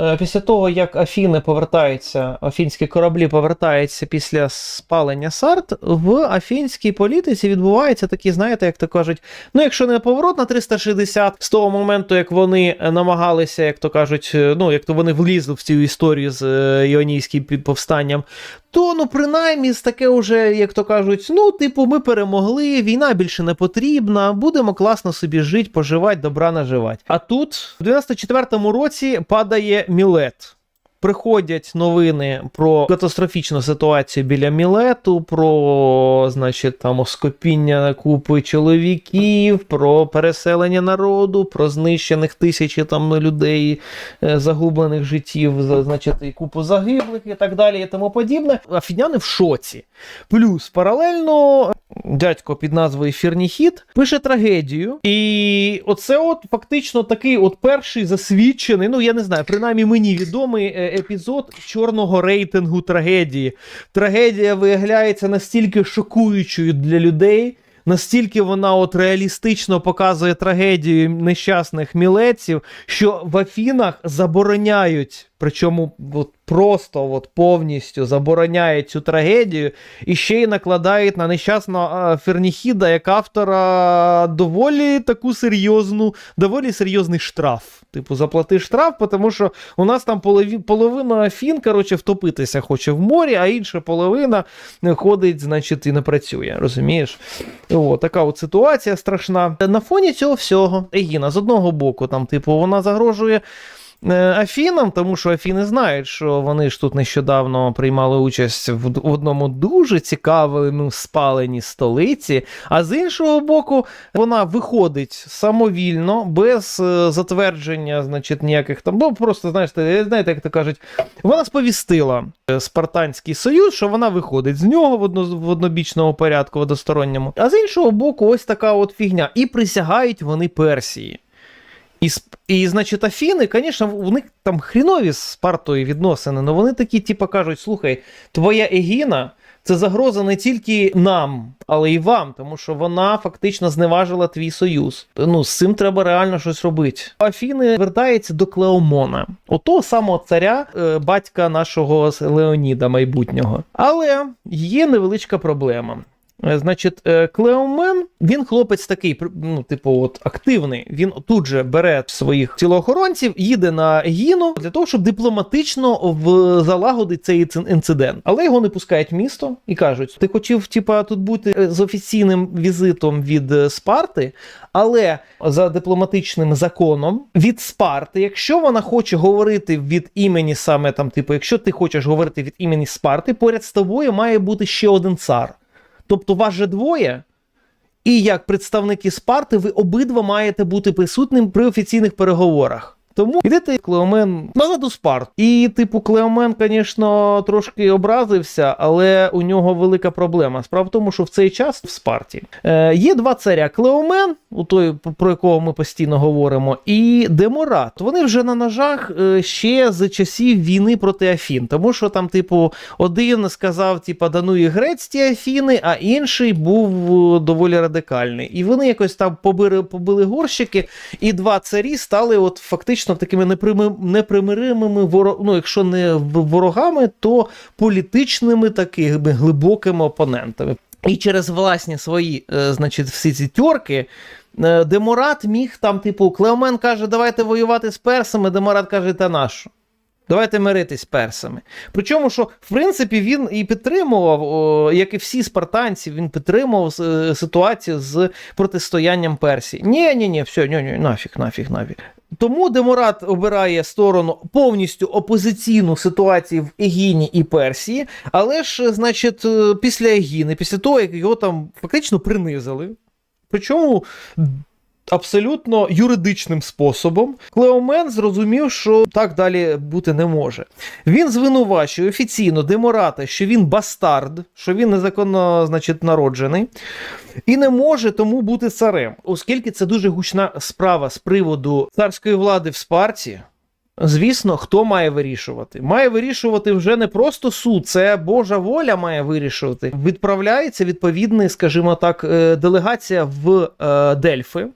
Е, Після того, як Афіни повертаються, афінські кораблі повертаються після спалення Сарт, в афінській політиці відбувається такі, знаєте, як то кажуть, ну якщо не поворот на 360, з того моменту, як вони намагалися, як то кажуть, е, ну як то вони влізли в цю історію з е, Іонійським повстанням, то ну принаймні таке уже, як то кажуть, ну, типу, ми перемогли, війна більше не потрібна, будемо класно собі жити, поживати, добра наживати. А тут в 94-му році падає Мілет. Приходять новини про катастрофічну ситуацію біля Мілету, про, значить, там оскопіння купи чоловіків, про переселення народу, про знищених тисячі там людей, е, загублених життів, значить, і купу загиблих і так далі, і тому подібне. Афіняни в шоці. Плюс паралельно дядько під назвою Фірніхіт пише трагедію. І оце от фактично такий от перший засвідчений, ну я не знаю, принаймні мені відомий е, епізод чорного рейтингу трагедії. Трагедія виявляється настільки шокуючою для людей. Настільки вона от реалістично показує трагедію нещасних мілеців, що в Афінах забороняють, причому от просто от повністю забороняють цю трагедію, і ще й накладають на нещасного Ферніхіда як автора доволі таку серйозну, доволі серйозний штраф. Типу, заплати штраф, тому що у нас там полові, половина Афін, коротше, втопитися хоче в морі, а інша половина ходить, значить, і не працює. Розумієш? О, така от ситуація страшна. На фоні цього всього, Егіна, з одного боку, там, типу, вона загрожує. Е, Афінам, тому що Афіни знають, що вони ж тут нещодавно приймали участь в одному дуже цікавому спаленні столиці. А з іншого боку, вона виходить самовільно, без е, затвердження, значить, ніяких там. Бо просто знаєш, ти- знаєте, як то кажуть, вона сповістила е, Спартанський Союз, що вона виходить з нього в, одно, в однобічному порядку, в односторонньому. А з іншого боку, ось така от фігня. І присягають вони Персії. І, і значить, Афіни, звісно, у них там хрінові з Спартою відносини, але вони такі, типу, кажуть: слухай, твоя Егіна це загроза не тільки нам, але й вам, тому що вона фактично зневажила твій союз. Ну, з цим треба реально щось робити. Афіни звертаються до Клеомона, отого самого царя, е, батька нашого Леоніда майбутнього. Але є невеличка проблема. Е, Значить, е, Клеомен, він хлопець такий, ну, типу, от активний. Він тут же бере своїх тілоохоронців, їде на Гіну для того, щоб дипломатично залагодити цей інци- інцидент. Але його не пускають в місто і кажуть: ти хотів, типа, тут бути е, з офіційним візитом від Спарти, але за дипломатичним законом від Спарти, якщо вона хоче говорити від імені саме там, типу, якщо ти хочеш говорити від імені Спарти, поряд з тобою має бути ще один цар. Тобто вас же двоє, і як представники Спарти, ви обидва маєте бути присутнім при офіційних переговорах. Тому йдете Клеомен назад у Спарт. І, типу, Клеомен, звісно, трошки образився, але у нього велика проблема. Справа в тому, що в цей час в Спарті е, є два царя: Клеомен, у той, про якого ми постійно говоримо, і Деморат. Вони вже на ножах е, ще з часів війни проти Афін. Тому що там, типу, один сказав, типу, да ну грець ті Афіни, а інший був е, доволі радикальний. І вони якось там побили, побили горщики, і два царі стали от фактично такими неприми- непримиримими ворог... ну, якщо не ворогами, то політичними такими глибокими опонентами. І через власні свої, е, значить, всі ці тьорки. е, Деморат міг там, типу, Клеомен каже, давайте воювати з персами. Деморат каже, та нащо? Давайте миритись персами. Причому, що в принципі він і підтримував, як і всі спартанці, він підтримував е, ситуацію з протистоянням Персії. Ні, ні, ні, все, ні, ні, нафіг, нафіг, нафіг. Тому Деморат обирає сторону повністю опозиційну ситуацію в Егіні і Персії, але ж, значить, е, після Егіни, після того, як його там фактично принизили, причому абсолютно юридичним способом, Клеомен зрозумів, що так далі бути не може. Він звинувачує офіційно Демората, що він бастард, що він незаконно значить, народжений, і не може тому бути царем, оскільки це дуже гучна справа з приводу царської влади в Спарті. Звісно, хто має вирішувати? Має вирішувати вже не просто суд, це Божа воля має вирішувати. Відправляється відповідний, скажімо так, е, делегація в е, Дельфи.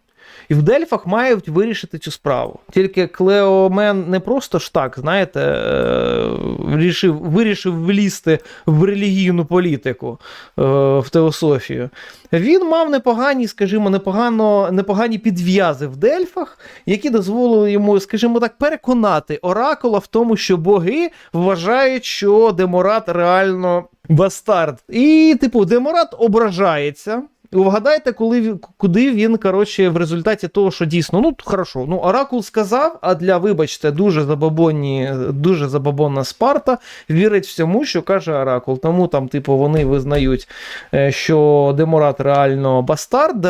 І в Дельфах мають вирішити цю справу. Тільки Клеомен не просто ж так, знаєте, е, вирішив, вирішив влізти в релігійну політику, е, в теософію. Він мав непогані, скажімо, непогано, непогані підв'язи в Дельфах, які дозволили йому, скажімо так, переконати Оракула в тому, що боги вважають, що Деморат реально бастард. І, типу, Деморат ображається. Вгадайте, коли куди він, коротше, в результаті того, що дійсно, ну хорошо, ну Оракул сказав, а для, вибачте, дуже забабонні, дуже забабонна Спарта вірить всьому, що каже Оракул. Тому там, типу, вони визнають, е, що Деморат реально бастард,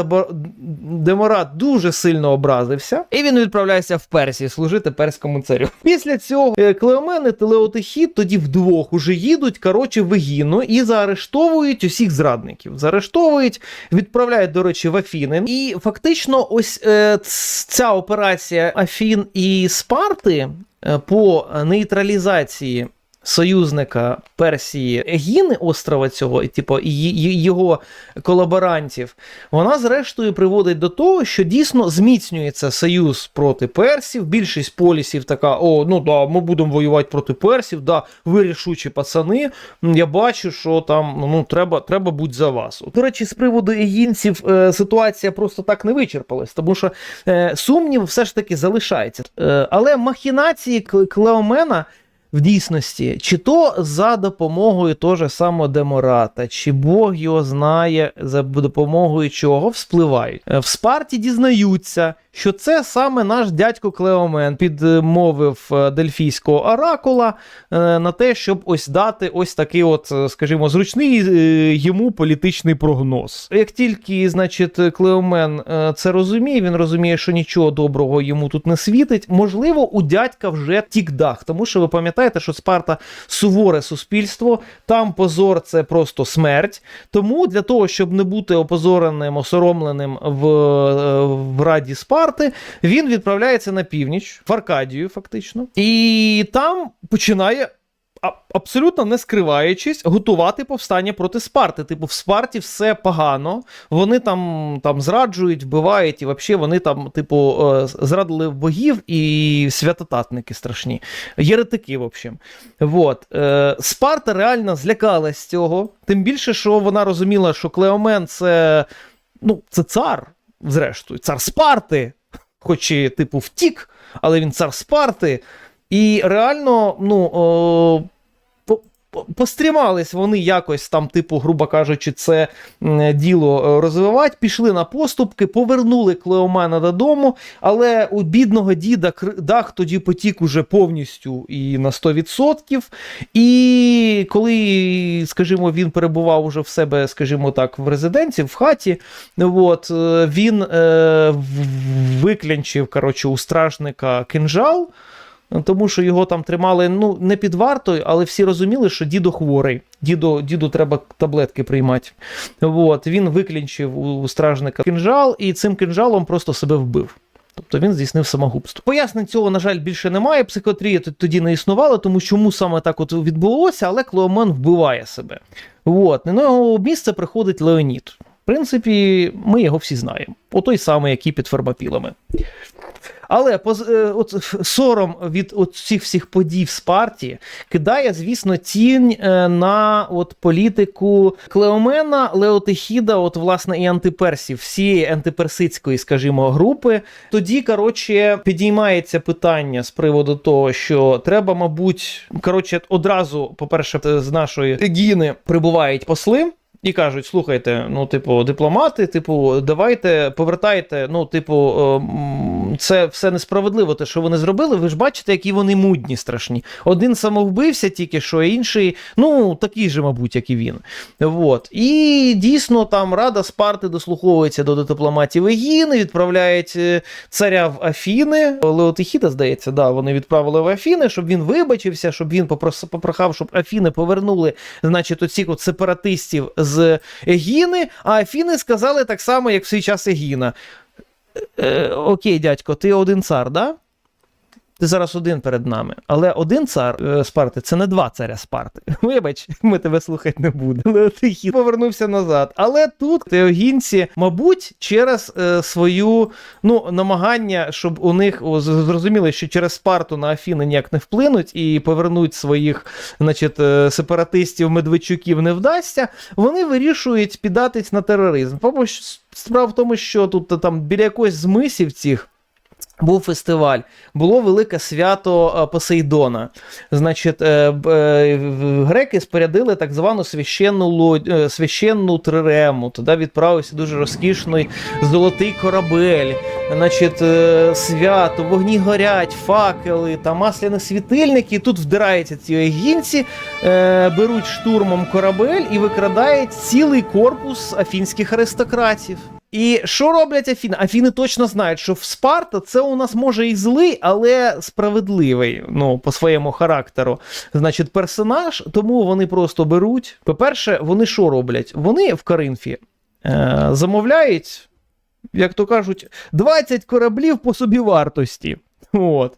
Деморат дуже сильно образився, і він відправляється в Персію служити перському царю. Після цього е, Клеомен і Телеотихід тоді вдвох уже їдуть, коротше, в Егіну і заарештовують усіх зрадників. Заарештовують, відправляють, до речі, в Афіни. І фактично, ось е, ця операція Афін і Спарти е, по нейтралізації. Союзника Персії Егіни острова цього, типу, його колаборантів, вона зрештою приводить до того, що дійсно зміцнюється союз проти персів. Більшість полісів така: о, ну да, ми будемо воювати проти персів, да, ви рішучі пацани. Я бачу, що там ну треба, треба бути за вас. До речі, з приводу егінців е, ситуація просто так не вичерпалась, тому що е, сумнів все ж таки залишається. Е, але махінації Кле- Клеомена в дійсності, чи то за допомогою того ж самого Демората, чи Бог його знає, за допомогою чого вспливають. Е, В Спарті дізнаються, що це саме наш дядько Клеомен підмовив е, дельфійського оракула е, на те, щоб ось дати ось такий, от, е, скажімо, зручний йому політичний прогноз. Як тільки, значить, Клеомен це розуміє, він розуміє, що нічого доброго йому тут не світить. Можливо, у дядька вже тік дах, тому що ви пам'ятаєте, що Спарта суворе суспільство, там позор це просто смерть. Тому для того, щоб не бути опозореним, осоромленим в, в Раді Спарти, він відправляється на північ, в Аркадію, фактично, і там починає. Абсолютно не скриваючись, готувати повстання проти Спарти. Типу, в Спарті все погано. Вони там, там зраджують, вбивають, і взагалі вони там, типу, е, зрадили богів і святотатники страшні. Єретики, в общем. Вот. Е, Спарта реально злякалась цього. Тим більше, що вона розуміла, що Клеомен це, ну, це цар, зрештою, цар Спарти, хоч і, типу, втік, але він цар Спарти. І реально, ну. О, Пострімались вони якось там, типу, грубо кажучи, це діло е, розвивати, пішли на поступки, повернули Клеомена додому, але у бідного діда дах тоді потік уже повністю і на 100%. І коли, скажімо, він перебував уже в себе, скажімо так, в резиденції, в хаті, от, е, він е, виклянчив коротше, у стражника кинжал. Тому що його там тримали ну, не під вартою, але всі розуміли, що дідо хворий. Діду, діду треба таблетки приймати. От, він виклінчив у стражника кинжал і цим кинжалом просто себе вбив. Тобто він здійснив самогубство. Пояснень цього, на жаль, більше немає. Психотрія тоді не існувала, тому чому саме так от відбулося, але Клеомен вбиває себе. От, на його місце приходить Леонід. В принципі, ми його всі знаємо. О той самий, який під фермопілами. Але поз- е, от сором від от цих всіх подій в Спарті кидає, звісно, тінь е, на от політику Клеомена, Леотихіда, от власне і антиперсів, всієї антиперсидської, скажімо, групи. Тоді, коротше, підіймається питання з приводу того, що треба, мабуть, коротше, одразу, по-перше, з нашої Егіни прибувають посли. І кажуть: слухайте, ну, типу, дипломати, типу, давайте повертайте. Ну, типу, е, це все несправедливо, те, що вони зробили. Ви ж бачите, які вони мудні страшні. Один самовбився тільки що, інший, ну, такий же, мабуть, як і він. Вот. І дійсно там Рада Спарти дослуховується до дипломатів Егіни, відправляють е, царя в Афіни. Леотихіда, здається, да, вони відправили в Афіни, щоб він вибачився, щоб він попрохав, щоб Афіни повернули, значить, оцих от сепаратистів Егіни, а Афіни сказали так само, як в свій час Егіна. Е, окей, дядько, ти один цар, да? Ти зараз один перед нами. Але один цар е, Спарти це не два царя Спарти. Вибач, ми тебе слухати не будемо. Ти хід повернувся назад. Але тут теогінці, мабуть, через е, свою ну, намагання, щоб у них о, зрозуміли, що через Спарту на Афіни ніяк не вплинуть і повернуть своїх значить, е, сепаратистів, медведчуків не вдасться, вони вирішують піддатись на тероризм. Справа в тому, що тут там біля якоїсь з цих. Був фестиваль, було велике свято е, Посейдона. Значить, е, е, греки спорядили так звану священну, священну трирему. Туди відправився дуже розкішний золотий корабель. Значить, свято, вогні горять, факели та масляні світильники. І тут вдираються ці егінці, е, беруть штурмом корабель і викрадають цілий корпус афінських аристократів. І що роблять Афіни? Афіни точно знають, що в Спарта це у нас може і злий, але справедливий, ну, по своєму характеру. Значить, персонаж, тому вони просто беруть. По-перше, вони що роблять? Вони в Каринфі е, замовляють, як то кажуть, 20 кораблів по собівартості. От.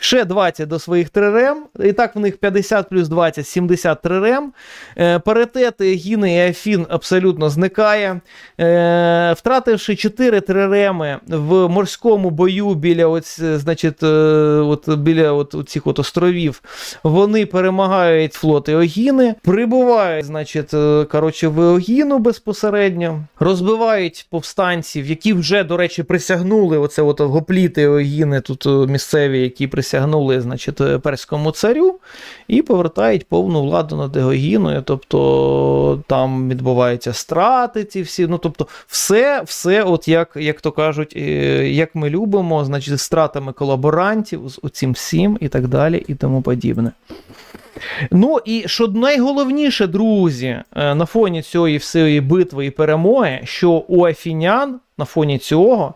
Ще 20 до своїх трирем. І так в них 50 плюс 20 70 трирем. Е, паритет Гіни і Афін абсолютно зникає. Е, втративши 4 триреми в морському бою біля, оць, значить, е, от, біля от, цих от островів, вони перемагають флоти Огіни, прибувають, значить, е, коротше, в Огіну безпосередньо, розбивають повстанців, які вже, до речі, присягнули оце от гопліти Огіни, тут е, місцеві, які присягнули, значить, е, перському царю, і повертають повну владу над Егогіною. Тобто там відбуваються страти, ці всі. Ну, тобто, все, все, от як, як то кажуть, е, як ми любимо, значить, стратами колаборантів, з цим всім і так далі, і тому подібне. Ну і що найголовніше, друзі, е, на фоні цієї всієї битви і перемоги, що у афінян на фоні цього.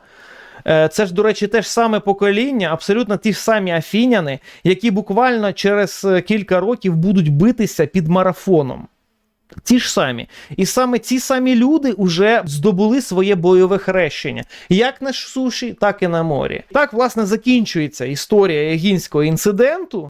Е, Це ж, до речі, те ж саме покоління, абсолютно ті ж самі афіняни, які буквально через е, кілька років будуть битися під марафоном. Ті ж самі. І саме ці самі люди вже здобули своє бойове хрещення. Як на суші, так і на морі. Так, власне, закінчується історія ягінського інциденту.